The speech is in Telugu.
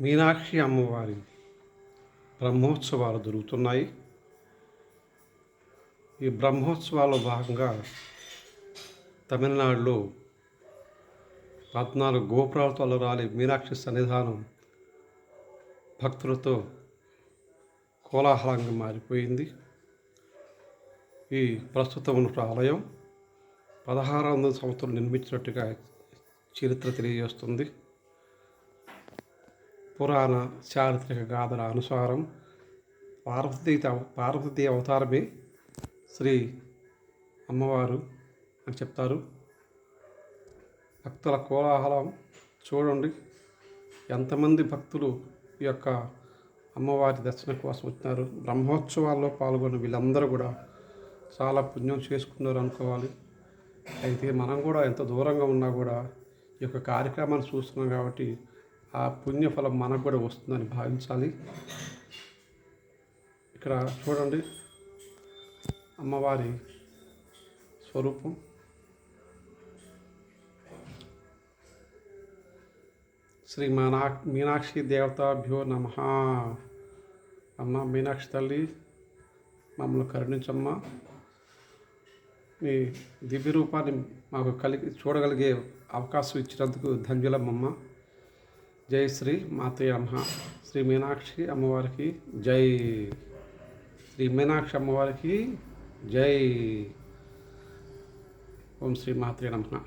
మీనాక్షి అమ్మవారి బ్రహ్మోత్సవాలు జరుగుతున్నాయి. ఈ బ్రహ్మోత్సవాల్లో భాగంగా తమిళనాడులో పద్నాలుగు గోపురాలతో అలరాలి మీనాక్షి సన్నిధానం భక్తులతో కోలాహలంగా మారిపోయింది. ఈ ప్రస్తుతం ఉన్న ఆలయం పదహారు వందల సంవత్సరం నిర్మించినట్టుగా చరిత్ర తెలియజేస్తుంది. పురాణ చారిత్రక గాథల అనుసారం పార్వతీ పార్వతీ అవతారమే శ్రీ అమ్మవారు అని చెప్తారు. భక్తుల కోలాహలం చూడండి. ఎంతమంది భక్తులు ఈ యొక్క అమ్మవారి దర్శనం కోసం వచ్చినారు. బ్రహ్మోత్సవాల్లో పాల్గొన్న వీళ్ళందరూ కూడా చాలా పుణ్యం చేసుకున్నారు అనుకోవాలి. అయితే మనం కూడా ఎంత దూరంగా ఉన్నా కూడా ఈ యొక్క కార్యక్రమాన్ని చూస్తున్నాం కాబట్టి ఆ పుణ్యఫలం మనకు కూడా వస్తుందని భావించాలి. ఇక్కడ చూడండి అమ్మవారి స్వరూపం. శ్రీ మీనా మీనాక్షి దేవతాభ్యో నమ. అమ్మ మీనాక్షి తల్లి మమ్మల్ని కరుణించమ్మ. మీ దివ్య రూపాన్ని మాకు కలిగి చూడగలిగే అవకాశం ఇచ్చినందుకు ధన్యులమ్మమ్మ. జై శ్రీ మాతయ్య నమ శ్రీ మీనాక్షి అమ్మవారికి జై శ్రీ మీనాక్షి అమ్మవారికి జై ఓం శ్రీ మాతృ నమ